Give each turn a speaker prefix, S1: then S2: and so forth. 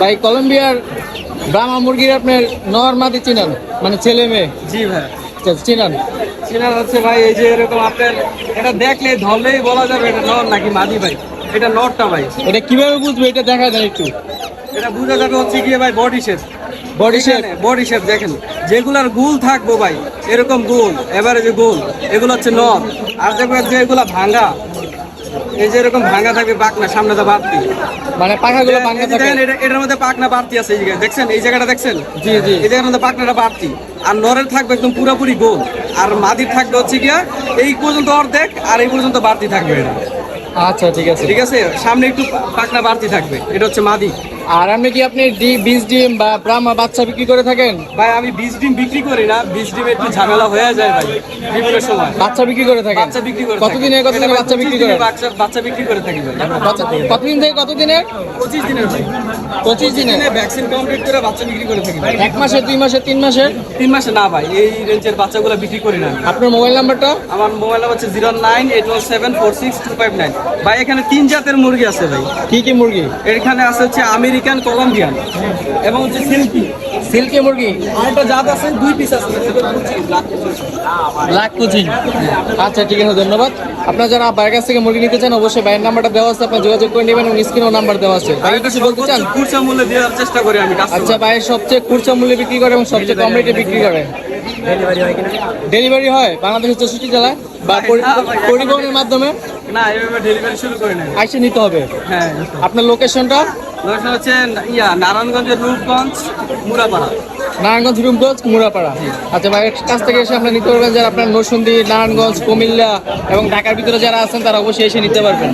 S1: ভাই কলম্বিয়ার ব্রাহ্মা মুরগির আপনার নর মাদি চিনান? মানে ছেলে মেয়ে?
S2: জি ভাই।
S1: আচ্ছা, চিনান?
S2: চিনার হচ্ছে ভাই এই যে এরকম আপনার এটা দেখলে ধরলেই বলা যাবে এটা নর নাকি মাদি ভাই। এটা নরটা ভাই।
S1: এটা কীভাবে বুঝবে? এটা দেখা যায় একটু।
S2: এটা বোঝা যাবে হচ্ছে গিয়ে ভাই body shape
S1: body shape
S2: body shape দেখেন। যেগুলার গুল থাকব ভাই এরকম গুল এবারে যে গুল এগুলো হচ্ছে নর আর দেখবেন যে এগুলা ভাঙা এই যে এরকম ভাঙা থাকবে পাকনা সামনে তো বাড়তি।
S1: মানে পাখাগুলো ভাঙা থাকে।
S2: এটা- এটার মধ্যে পাকনা বাড়তি আছে এই জায়গায়। দেখছেন? এই জায়গাটা দেখছেন?
S1: জি জি।
S2: এই জায়গার মধ্যে পাকনাটা বাড়তি। আর নরের থাকবে একদম পুরোপুরি গোল। আর মাদির থাকবে হচ্ছে গিয়া এই পর্যন্ত অর্ধেক আর এই পর্যন্ত বাড়তি থাকবে এটা।
S1: আচ্ছা ঠিক আছে।
S2: ঠিক আছে? সামনে একটু পাকনা বাড়তি থাকবে। এটা হচ্ছে মাদি।
S1: আর আপনি কি আপনি ডি- বীজ ডিম বা ব্রাহ্মা বাচ্চা বিক্রি করে থাকেন?
S2: ভাই আমি বীজ ডিম বিক্রি করি না বীজ ডিম একটু ঝামেলা হয়ে যায় ভাই বিভিন্ন সময়।
S1: বাচ্চা বিক্রি করে থাকেন?
S2: বাচ্চা বিক্রি করে
S1: কতদিনে। কতদিনে বাচ্চা বিক্রি
S2: 25 দিনে
S1: করেন
S2: বাচ্চা বাচ্চা বিক্রি করে থাকি ভাই।
S1: কতদিন থেকে কতদিনে
S2: পঁচিশ দিনের ভাই।
S1: পঁচিশ দিনে
S2: দিনে ভ্যাকসিন কমপ্লিট করে বাচ্চা বিক্রি করে থাকি ভাই।
S1: এক মাসে দুই মাসে তিন মাসে?
S2: তিন মাসে না ভাই এই রেঞ্জের বাচ্চাগুলো বিক্রি করি না
S1: আপনার মোবাইল নাম্বারটা
S2: আমার মোবাইল নাম্বার হচ্ছে zero nine eight one seven four six two five nine ভাই এখানে তিন জাতের মুরগি আছে ভাই।
S1: কি কি মুরগি?
S2: এখানে আছে হচ্ছে আমেরিকান কলম্বিয়ান এবং হচ্ছে সিল্কি
S1: সিল্কি মুরগি?
S2: আরেকটা জাত আছে দুই পিস আছে
S1: লাখ কোচিং আচ্ছা ঠিক আছে ধন্যবাদ। আপনারা যারা বাইরের কাছ থেকে মুরগি নিতে চান অবশ্যই বাইরের নাম্বারটা দেওয়া আছে আপনার যোগাযোগ করে নেবেন এবং স্ক্রিনেও নাম্বার দেওয়া আছে। ভাই কিছু বলতে চান?
S2: খুচরা মূল্যে দেওয়ার চেষ্টা করি আমি
S1: আচ্ছা ভাইয়ের সবচেয়ে খুচরা মূল্যে বিক্রি করে এবং সবচেয়ে কম রেটে বিক্রি করে? ডেলিভারি হয় বাংলাদেশের চৌষট্টি জেলায় বা
S2: না ভাই,
S1: পরিবহনের মাধ্যমে?
S2: না এভাবে ডেলিভারি শুরু করে নেই।
S1: আইসে নিতে হবে।
S2: হ্যাঁ
S1: আপনার লোকেশনটা
S2: ইয়া, নারায়ণগঞ্জের রূপগঞ্জ, মুরাপাড়া।
S1: নারায়ণগঞ্জ রূপগঞ্জ, মুরাপাড়া। আচ্ছা ভাইয়ের কাছ থেকে এসে আপনারা নিতে পারবেন যারা আপনার নরসুন্দি নারায়ণগঞ্জ, কুমিল্লা এবং ঢাকার ভিতরে যারা আছেন, তারা অবশ্যই এসে নিতে পারবেন।